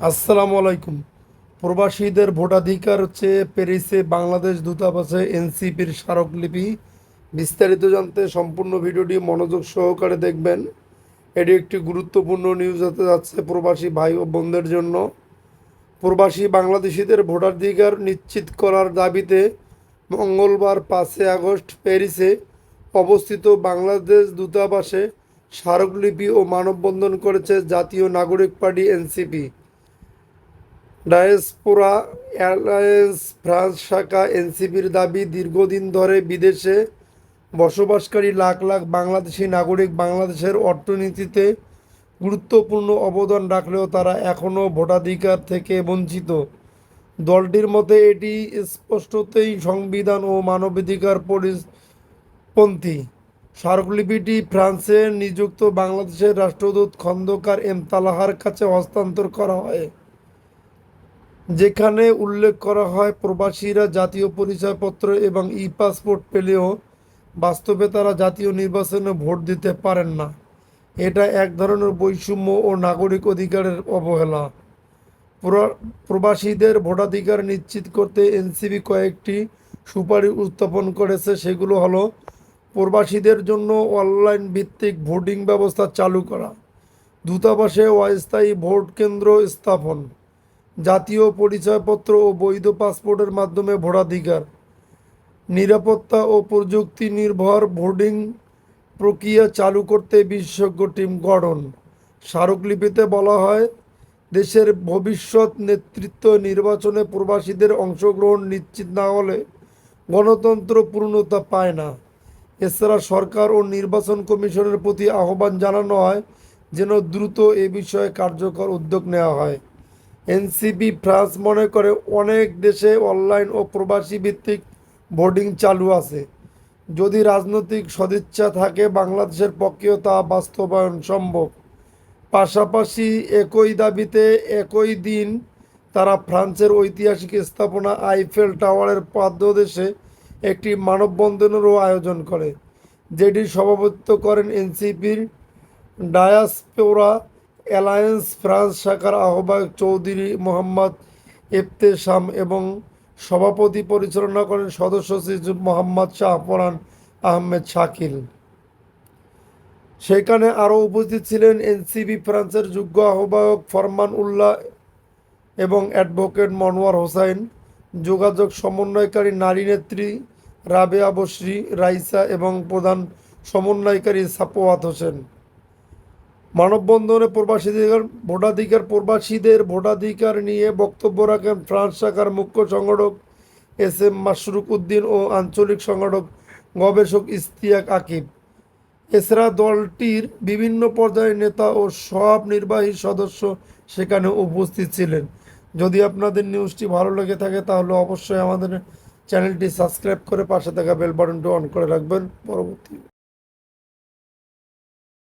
আসসালামু আলাইকুম। প্রবাসীদের ভোটাধিকার হচ্ছে প্যারিসে বাংলাদেশ দূতাবাসে এনসিপির স্মারকলিপি। বিস্তারিত জানতে সম্পূর্ণ ভিডিওটি মনোযোগ সহকারে দেখবেন। এটি একটি গুরুত্বপূর্ণ নিউজ হতে যাচ্ছে প্রবাসী ভাই ও বোনদের জন্য। প্রবাসী বাংলাদেশিদের ভোটাধিকার নিশ্চিত করার দাবিতে মঙ্গলবার পাঁচই আগস্ট প্যারিসে অবস্থিত বাংলাদেশ দূতাবাসে স্মারকলিপি ও মানববন্ধন করেছে Jatiya Nagarik party NCP. Diaspora airlines France শাখা এনসিপির দাবি, দীর্ঘদিন ধরে বিদেশে বসবাসকারী লাখ লাখ বাংলাদেশি নাগরিক বাংলাদেশের অর্থনীতিতে গুরুত্বপূর্ণ অবদান রাখলেও তারা এখনও ভোটাধিকার থেকে বঞ্চিত। দলটির মতে, এটি স্পষ্টতই সংবিধান ও মানবাধিকার পরিপন্থী। স্মারকলিপিটি ফ্রান্সে নিযুক্ত বাংলাদেশের রাষ্ট্রদূত খন্দকার এম তালাহার কাছে হস্তান্তর করা হয়। যেখানে উল্লেখ করা হয়, প্রবাসীরা জাতীয় পরিচয়পত্র এবং ই পাসপোর্ট পেলেও বাস্তবে তারা জাতীয় নির্বাচনে ভোট দিতে পারেন না। এটা এক ধরনের বৈষম্য ও নাগরিক অধিকারের অবহেলা। প্র- প্রবাসীদের ভোটাধিকার নিশ্চিত করতে এনসিবি কয়েকটি সুপারিশ উত্থাপন করেছে। সেগুলো হলো, প্রবাসীদের জন্য অনলাইন ভিত্তিক ভোটিং ব্যবস্থা চালু করা, দূতাবাসে অস্থায়ী ভোট কেন্দ্র স্থাপন। জাতীয় পরিচয়পত্র ও বৈধ পাসপোর্টের মাধ্যমে ভোটাধিকার, নিরাপত্তা ও প্রযুক্তি নির্ভর ভোটিং প্রক্রিয়া চালু করতে বিশেষজ্ঞ টিম গঠন। স্মারকলিপিতে বলা হয়, দেশের ভবিষ্যৎ নেতৃত্ব নির্বাচনে প্রবাসীদের অংশগ্রহণ নিশ্চিত না হলে গণতন্ত্র পূর্ণতা পায় না। এছাড়া সরকার ও নির্বাচন কমিশনের প্রতি আহ্বান জানানো হয়, যেন দ্রুত এ বিষয়ে কার্যকর উদ্যোগ নেওয়া হয়। এনসিপি ফ্রান্স মনে করে অনেক দেশে অনলাইন ও প্রবাসী ভিত্তিক ভোটিং চালু আছে। যদি রাজনৈতিক সদিচ্ছা থাকে বাংলাদেশের পক্ষেও তা বাস্তবায়ন সম্ভব। পাশাপাশি একই দাবিতে একই দিন তারা ফ্রান্সের ঐতিহাসিক স্থাপনা আইফেল টাওয়ারের পাদদেশে একটি মানববন্ধনেরও আয়োজন করে, যেটি সভাপতিত্ব করেন এনসিপির ডায়াসপোরা অ্যালায়েন্স ফ্রান্স শাখার আহ্বায়ক চৌধুরী মোহাম্মদ ইফতেশাম এবং সভাপতি পরিচালনা করেন সদস্য সচিব মোহাম্মদ শাহপরান আহমেদ শাকিল। সেখানে আরও উপস্থিত ছিলেন এনসিবি ফ্রান্সের যোগ্য আহ্বায়ক ফরমান উল্লাহ এবং অ্যাডভোকেট মনোয়ার হোসাইন, যোগাযোগ সমন্বয়কারী নারী নেত্রী রাবেয়া বসরি রাইসা এবং প্রধান সমন্বয়কারী সাপোয়াত হোসেন। মানববন্ধনে প্রবাসীদের ভোটাধিকার প্রবাসীদের ভোটাধিকার নিয়ে বক্তব্য রাখেন ফ্রান্স শাখার মুখ্য সংগঠক এস এম মাসরুক উদ্দিন ও আঞ্চলিক সংগঠক গবেষক ইস্তিয়াক আকিব। এছাড়া দলটির বিভিন্ন পর্যায়ের নেতা ও সব নির্বাহী সদস্য সেখানে উপস্থিত ছিলেন। যদি আপনাদের নিউজটি ভালো লেগে থাকে, তাহলে অবশ্যই আমাদের চ্যানেলটি সাবস্ক্রাইব করে পাশে থাকা বেল বাটনটি অন করে রাখবেন। পরবর্তী